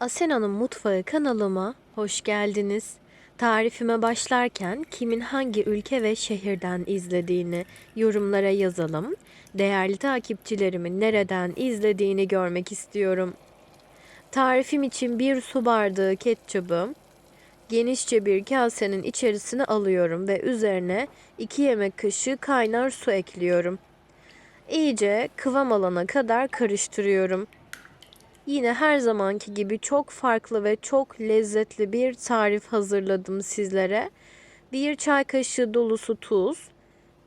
Asena'nın Mutfağı kanalıma hoş geldiniz. Tarifime başlarken kimin hangi ülke ve şehirden izlediğini yorumlara yazalım. Değerli takipçilerimin nereden izlediğini görmek istiyorum. Tarifim için bir su bardağı ketçabı genişçe bir kasenin içerisine alıyorum ve üzerine 2 yemek kaşığı kaynar su ekliyorum. İyice kıvam alana kadar karıştırıyorum. Yine her zamanki gibi çok farklı ve çok lezzetli bir tarif hazırladım sizlere. Bir çay kaşığı dolusu tuz,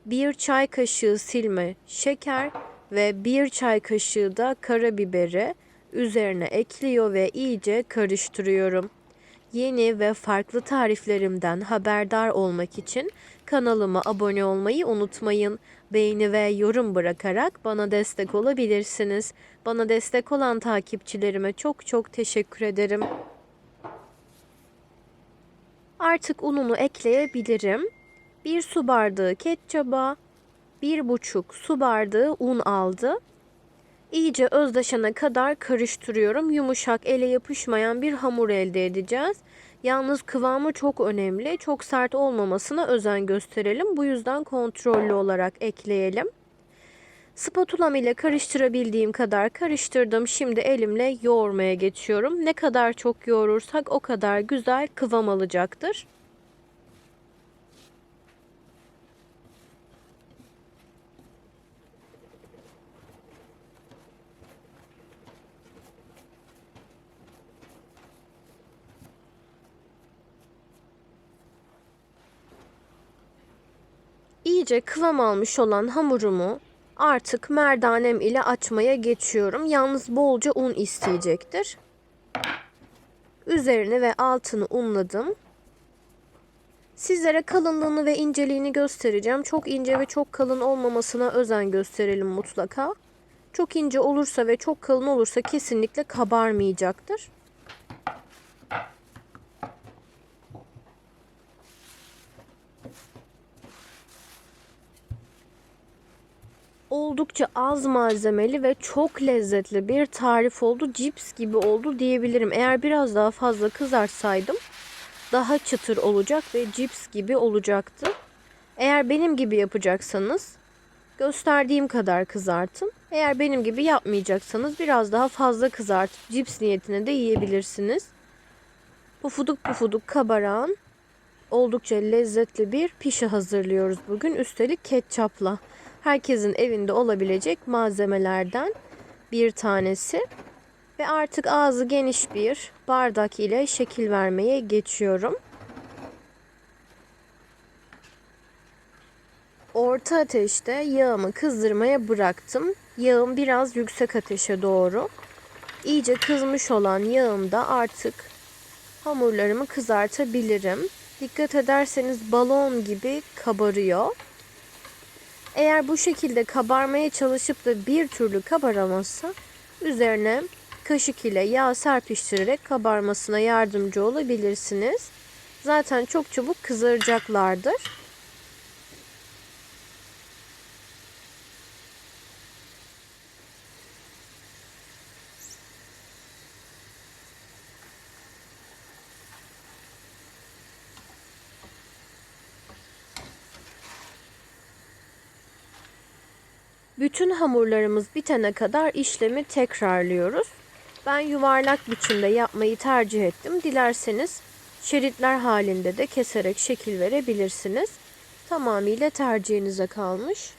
bir çay kaşığı silme şeker ve bir çay kaşığı da karabiberi üzerine ekliyor ve iyice karıştırıyorum. Yeni ve farklı tariflerimden haberdar olmak için kanalıma abone olmayı unutmayın. Beğeni ve yorum bırakarak bana destek olabilirsiniz. Bana destek olan takipçilerime çok çok teşekkür ederim. Artık ununu ekleyebilirim. Bir su bardağı ketçaba, bir buçuk su bardağı un aldı. İyice özdeşene kadar karıştırıyorum. Yumuşak, ele yapışmayan bir hamur elde edeceğiz. Yalnız kıvamı çok önemli. Çok sert olmamasına özen gösterelim. Bu yüzden kontrollü olarak ekleyelim. Spatulam ile karıştırabildiğim kadar karıştırdım. Şimdi elimle yoğurmaya geçiyorum. Ne kadar çok yoğurursak o kadar güzel kıvam alacaktır. İyice kıvam almış olan hamurumu artık merdanem ile açmaya geçiyorum. Yalnız bolca un isteyecektir. Üzerini ve altını unladım. Sizlere kalınlığını ve inceliğini göstereceğim. Çok ince ve çok kalın olmamasına özen gösterelim mutlaka. Çok ince olursa ve çok kalın olursa kesinlikle kabarmayacaktır. Oldukça az malzemeli ve çok lezzetli bir tarif oldu. Cips gibi oldu diyebilirim. Eğer biraz daha fazla kızartsaydım daha çıtır olacak ve cips gibi olacaktı. Eğer benim gibi yapacaksanız gösterdiğim kadar kızartın. Eğer benim gibi yapmayacaksanız biraz daha fazla kızartıp cips niyetine de yiyebilirsiniz. Pufuduk pufuduk kabaran oldukça lezzetli bir pişi hazırlıyoruz bugün. Üstelik ketçapla herkesin evinde olabilecek malzemelerden bir tanesi. Ve artık ağzı geniş bir bardak ile şekil vermeye geçiyorum. Orta ateşte yağımı kızdırmaya bıraktım. Yağım biraz yüksek ateşe doğru. İyice kızmış olan yağımda artık hamurlarımı kızartabilirim. Dikkat ederseniz balon gibi kabarıyor. Eğer bu şekilde kabarmaya çalışıp da bir türlü kabaramazsa üzerine kaşık ile yağ serpiştirerek kabarmasına yardımcı olabilirsiniz. Zaten çok çabuk kızaracaklardır. Bütün hamurlarımız bitene kadar işlemi tekrarlıyoruz. Ben yuvarlak biçimde yapmayı tercih ettim. Dilerseniz şeritler halinde de keserek şekil verebilirsiniz. Tamamıyla tercihinize kalmış.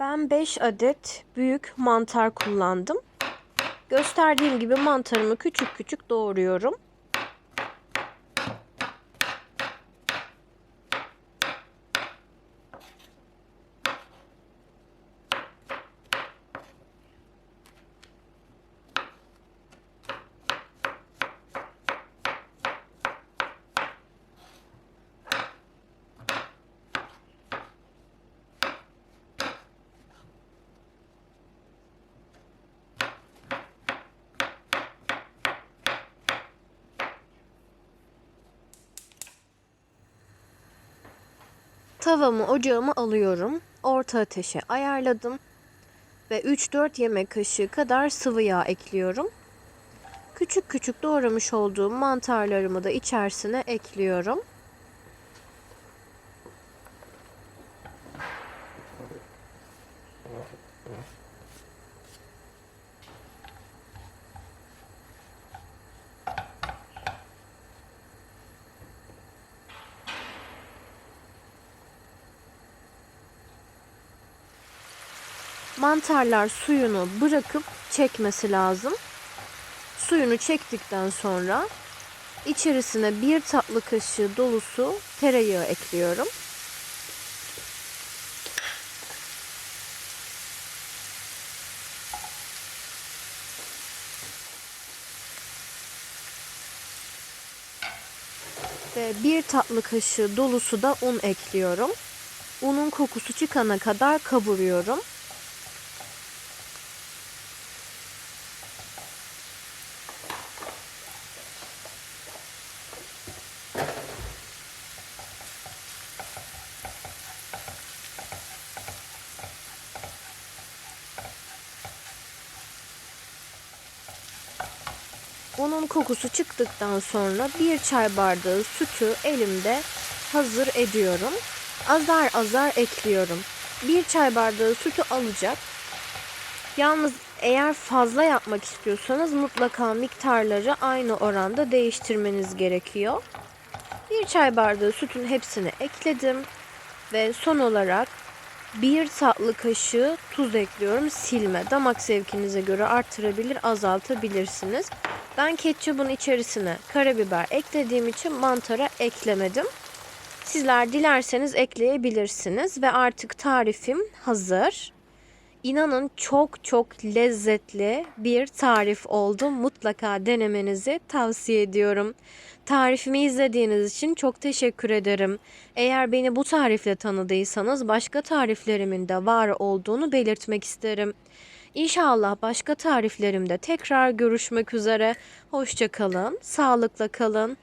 Ben 5 adet büyük mantar kullandım. Gösterdiğim gibi mantarımı küçük küçük doğruyorum. Tavamı ocağıma alıyorum. Orta ateşe ayarladım. Ve 3-4 yemek kaşığı kadar sıvı yağ ekliyorum. Küçük küçük doğramış olduğum mantarlarımı da içerisine ekliyorum. Mantarlar suyunu bırakıp çekmesi lazım. Suyunu çektikten sonra içerisine bir tatlı kaşığı dolusu tereyağı ekliyorum. Ve bir tatlı kaşığı dolusu da un ekliyorum. Unun kokusu çıkana kadar kavuruyorum. Unun kokusu çıktıktan sonra bir çay bardağı sütü elimde hazır ediyorum. Azar azar ekliyorum. Bir çay bardağı sütü alacak. Yalnız eğer fazla yapmak istiyorsanız mutlaka miktarları aynı oranda değiştirmeniz gerekiyor. Bir çay bardağı sütün hepsini ekledim ve son olarak bir tatlı kaşığı tuz ekliyorum. Silme. Damak zevkinize göre artırabilir, azaltabilirsiniz. Ben ketçabın içerisine karabiber eklediğim için mantara eklemedim. Sizler dilerseniz ekleyebilirsiniz ve artık tarifim hazır. İnanın çok çok lezzetli bir tarif oldu. Mutlaka denemenizi tavsiye ediyorum. Tarifimi izlediğiniz için çok teşekkür ederim. Eğer beni bu tarifle tanıdıysanız başka tariflerimin de var olduğunu belirtmek isterim. İnşallah başka tariflerimde tekrar görüşmek üzere. Hoşça kalın, sağlıkla kalın.